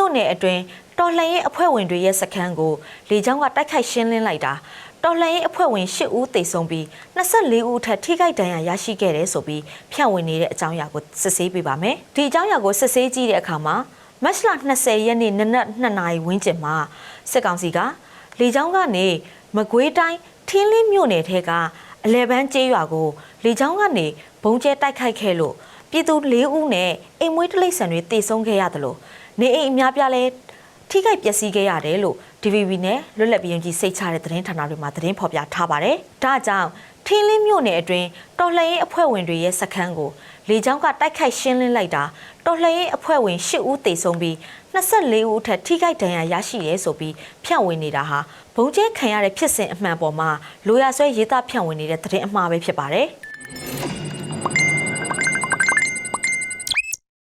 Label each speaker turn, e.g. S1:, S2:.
S1: မြို့နယ်အတွင်းတော်လှန်ရေးအဖွဲ့ဝင်တွေရဲ့စခန်းကိုလေကြောင်းကတိုက်ခိုက်ရှင်းလင်းလိုက်တာတော်လှန်ရေးအဖွဲ့ဝင်၈ဦးသေဆုံးပြီး24ဦးထက်ထိခိုက်ဒဏ်ရာရရှိခဲ့တယ်ဆိုပြီးဖြန့်ဝေနေတဲ့အကြောင်းအရာကိုစစ်ဆေးပေးပါမယ်။ဒီအကြောင်းအရာကိုစစ်ဆေးကြည့်တဲ့အခါမှာမတ်လ20ရက်နေ့နနက်2နာရီဝန်းကျင်မှာစစ်ကောင်စီကလေကြောင်းကနေမကွေးတိုင်းထင်းလင်းမြို့နယ်ထဲကအလဲပန်းကျေးရွာကိုလေကြောင်းကနေဘုံကျဲတိုက်ခိုက်ခဲ့လို့ပြည်သူ၄ဦးနဲ့အိမ်မွေးတိရစ္ဆာန်တွေတေဆုံးခဲ့ရတယ်လို့နေအိမ်အများပြားလဲထိခိုက်ပျက်စီးခဲ့ရတယ်လို့ DVB နဲ့လွတ်လပ်ပြည်ရင်ကြီးစိတ်ချတဲ့သတင်းဌာနတွေမှာသတင်းဖော်ပြထားပါတယ်။ဒါကြောင့်ထင်းလင်းမြို့နယ်အတွင်းတော်လှန်ရေးအဖွဲ့ဝင်တွေရဲ့စခန်းကိုလေကြောင်းကတိုက်ခိုက်ရှင်းလင်းလိုက်တာတော်လှန်ရေးအဖွဲ့ဝင်၈ဦးသေဆုံးပြီး24ဦးအထက်ထိခိုက်ဒဏ်ရာရရှိရဲဆိုပြီးဖြန့်ဝေနေတာဟာဘုံကျဲခံရတဲ့ဖြစ်စဉ်အမှန်ပေါ်မှာလိုရာဆွဲရေးသားဖြန့်ဝေနေတဲ့သတင်းအမှားပဲဖြစ်ပါတယ်။